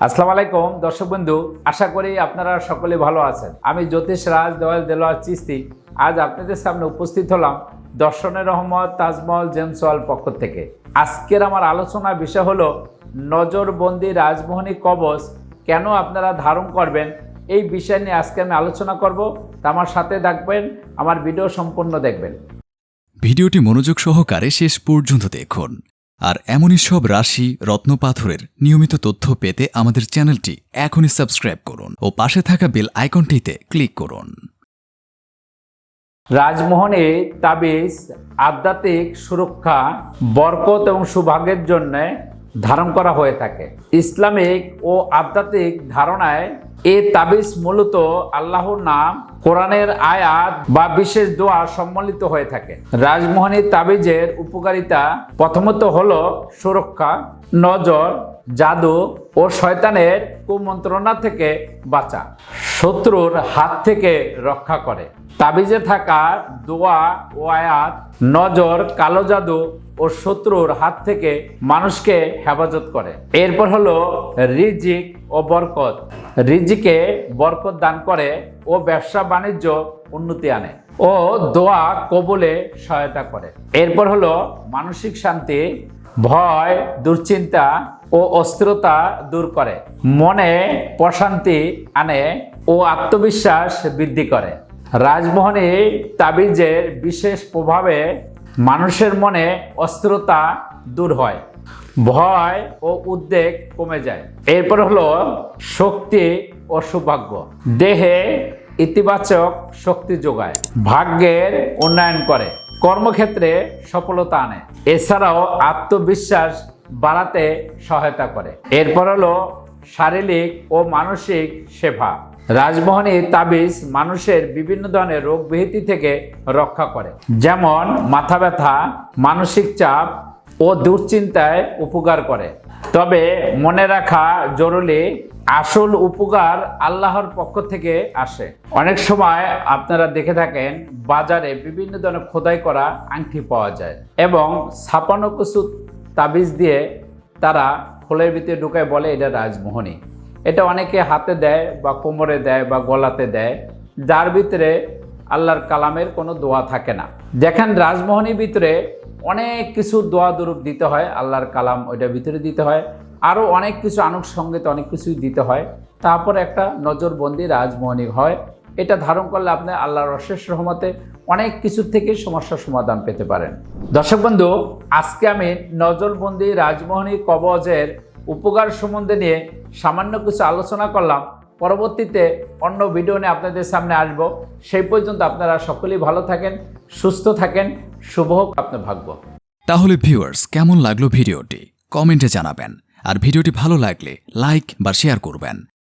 আসসালামু আলাইকুম, দর্শক বন্ধু। আশা করি আপনারা সকলে ভালো আছেন। আমি জ্যোতিষ রাজ, দয়াল দেলোয়ার চিস্তি। আজ আপনাদের সামনে উপস্থিত হলাম দর্শনের রহমত তাজমহল জেমস ওয়াল পক্ষ থেকে। আজকের আমার আলোচনার বিষয় হলো, নজরবন্দি রাজমোহনী কবচ কেন আপনারা ধারণ করবেন? এই বিষয় নিয়ে আজকে আমি আলোচনা করব। তা আমার সাথে থাকবেন, আমার ভিডিও সম্পূর্ণ দেখবেন। ভিডিওটি মনোযোগ সহকারে শেষ পর্যন্ত দেখুন। আর এমনই সব রাশি রত্নপাথরের নিয়মিত তথ্য পেতে আমাদের চ্যানেলটি এখনই সাবস্ক্রাইব করুন ও পাশে থাকা বেল আইকনটিতে ক্লিক করুন। রাজমোহনে তাবিজ, আধ্যাত্মিক সুরক্ষা, বরকত এবং সৌভাগ্যের জন্য ধারণ করা হয়ে থাকে। ইসলামিক ও আধ্যাত্মিক ধারণায় এ তাবিজ মূলত আল্লাহর নাম কোরআনের আয়াত বা বিশেষ দোয়া সম্মিলিত হয়ে থাকে। রাজমোহনী তাবিজের উপকারিতা প্রথমত হল সুরক্ষা, নজর, জাদু ও শয়তানের কুমন্ত্রণা থেকে বাঁচা। শত্রুর হাত থেকে রক্ষা করে। তাবিজে থাকা দোয়া ও আয়াত, নজর, কালো জাদু ও শত্রুর হাত থেকে মানুষকে হেফাজত করে। এরপর হলো রিজিক ও বরকত। রিজিকে বরকত দান করে ও ব্যবসা বাণিজ্য উন্নতি আনে ও দোয়া কবলে সহায়তা করে। এরপর হলো মানসিক শান্তি, ভয়, দুশ্চিন্তা ও অস্থিরতা দূর করে। মনে প্রশান্তি আনে ও আত্মবিশ্বাস বৃদ্ধি করে। রাজমোহনী তাবিজের বিশেষ প্রভাবে মানুষের মনে অস্থিরতা দূর হয়, ভয় ও উদ্বেগ কমে যায়। এরপর হলো শক্তি ও সৌভাগ্য। দেহে ইতিবাচক শক্তি যোগায়, ভাগ্যের উন্নয়ন করে, কর্মক্ষেত্রে সফলতা আনে। এছাড়াও আত্মবিশ্বাস বাড়াতে সহায়তা করে। এরপর হলো শারীরিক ও মানসিক সেবা। রাজমোহনী তাবিজ মানুষের বিভিন্ন ধরনের রোগ ব্যাধি থেকে রক্ষা করে। যেমন, মাথা ব্যথা, মানসিক চাপ ও দুশ্চিন্তায় উপকার করে। তবে মনে রাখা জরুরি, আসল উপকার আল্লাহর পক্ষ থেকে আসে। অনেক সময় আপনারা দেখে থাকেন, বাজারে বিভিন্ন ধরনের খোদাই করা আংটি পাওয়া যায় এবং ছাপানো কিছু তাবিজ দিয়ে তারা খোলের ভিতরে ঢুকায় বলে এটা রাজমোহনী। এটা অনেকে হাতে দেয় বা কোমরে দেয় বা গলাতে দেয়, যার ভিতরে আল্লাহর কালামের কোনো দোয়া থাকে না। দেখেন রাজমোহনীর ভিতরে অনেক কিছু দোয়া দুরূপ দিতে হয়, আল্লাহর কালাম ওইটার ভিতরে দিতে হয়। আরও অনেক কিছু আনুষঙ্গিক অনেক কিছুই দিতে হয়। তারপর একটা নজরবন্দি রাজমোহনী হয়। এটা ধারণ করলে আপনি আল্লাহর অশেষ রহমতে অনেক কিছু থেকে সমস্যার সমাধান পেতে পারেন। দর্শক বন্ধু, আজকে আমি নজরবন্দি রাজমোহনী কবজের উপকার সম্বন্ধে নিয়ে সামান্য কিছু আলোচনা করলাম। পরবর্তীতে অন্য ভিডিও নিয়ে আপনাদের সামনে আসব। সেই পর্যন্ত আপনারা সকলেই ভালো থাকেন, সুস্থ থাকেন, শুভ আপনার ভাগ্য। তাহলে ভিউয়ার্স কেমন লাগল ভিডিওটি কমেন্টে জানাবেন। আর ভিডিওটি ভালো লাগলে লাইক বা শেয়ার করবেন।